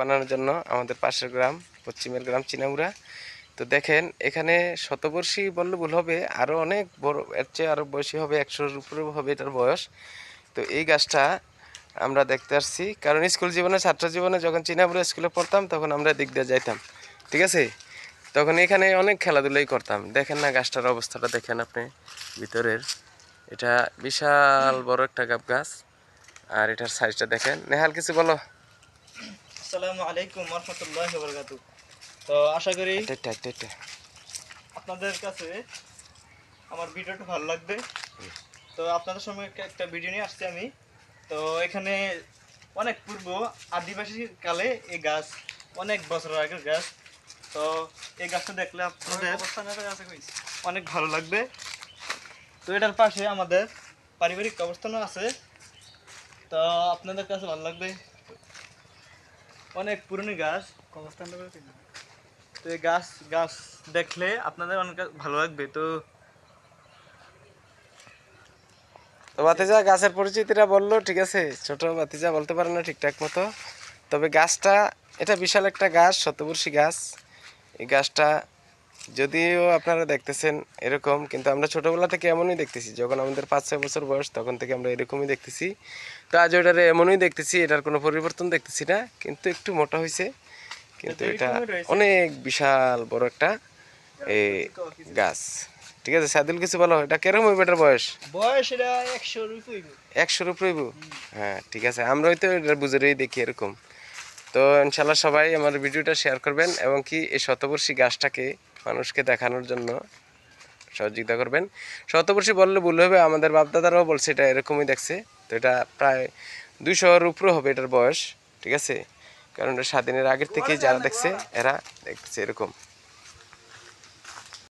বানানোর জন্য আমাদের পাশের গ্রাম, পশ্চিমের গ্রাম চিনামুরা তো দেখেন, এখানে শতবর্ষী বললে ভুল হবে আরও অনেক বড়, এর চেয়ে আরও বয়সী হবে, একশোর উপরে হবে এটার বয়স। তো এই গাছটা আমরা দেখতে আসছি। কারণ স্কুল জীবনে, ছাত্র জীবনে যখন চিনামুরা স্কুলে পড়তাম, তখন আমরা দিক দিয়ে যাইতাম। ঠিক আছে? তখন এখানে অনেক খেলাধুলাই করতাম। দেখেন না গাছটার অবস্থাটা, দেখেন আপনি ভিতরের। এটা বিশাল বড় একটা গাব গাছ। আর এটার সাইজটা দেখেন। নেহাল, কিছু বলো? আসসালামু আলাইকুম রহমতুল্লাহ বরকাতু তো আশা করি। আপনাদের কাছে আমার ভিডিওটা ভালো লাগবে। তো আপনাদের সঙ্গে একটা- একটা ভিডিও নিয়ে আসছি আমি। তো এখানে অনেক পূর্ব আদিবাসী কালে এই গাছ অনেক বছর আগের গাছ। তো এই গাছটা দেখলে আপনাদের অনেক ভালো লাগবে। তো এটার পাশে আমাদের পারিবারিক কবরস্থানও আছে। তো আপনাদের কাছে ভালো লাগবে। অনেক পুরনো গাছ। তো এই গাছ গাছ দেখলে আপনাদের অনেক ভালো লাগবে। তো তো বাতিজা গাছের পরিচিতিটা বলল ঠিক আছে? ছোট বাতিজা বলতে পারে না ঠিকঠাক মতো। তবে গাছটা এটা বিশাল একটা গাছ শতবর্ষী গাছ। এই গাছটা যদিও আপনারা দেখতেছেন এরকম কিন্তু আমরা ছোটবেলা থেকে এমনই দেখতেছি যখন আমাদের পাঁচ ছয় বছর বয়স তখন থেকে আমরা এরকমই দেখতেছি। তো আজ ওটারে এমনই দেখতেছি এটার কোনো পরিবর্তন দেখতেছি না কিন্তু একটু মোটা হয়েছে কিন্তু এটা। অনেক বিশাল বড় একটা এই গাছ। ঠিক আছে সাদুল কিছু বলো এটা কেরকম হইবে এটার বয়স? বয়স এটা একশো রুপি একশোর উপরে হ্যাঁ ঠিক আছে আমরা তো এটা বুঝেই দেখি এরকম। তো ইনশাল্লাহ সবাই আমার ভিডিওটা শেয়ার করবেন এবং কি এই শতবর্ষী গাছটাকে মানুষকে দেখানোর জন্য সহযোগিতা করবেন। শতবর্ষী বললে ভুল হবে, আমাদের বাপদাদারাও বলছে এটা এরকমই দেখছে। তো এটা প্রায় দুইশোর উপরে হবে এটার বয়স, ঠিক আছে? কারণ এটা স্বাধীনের আগের থেকেই যারা দেখছে, এরা দেখছে এরকম।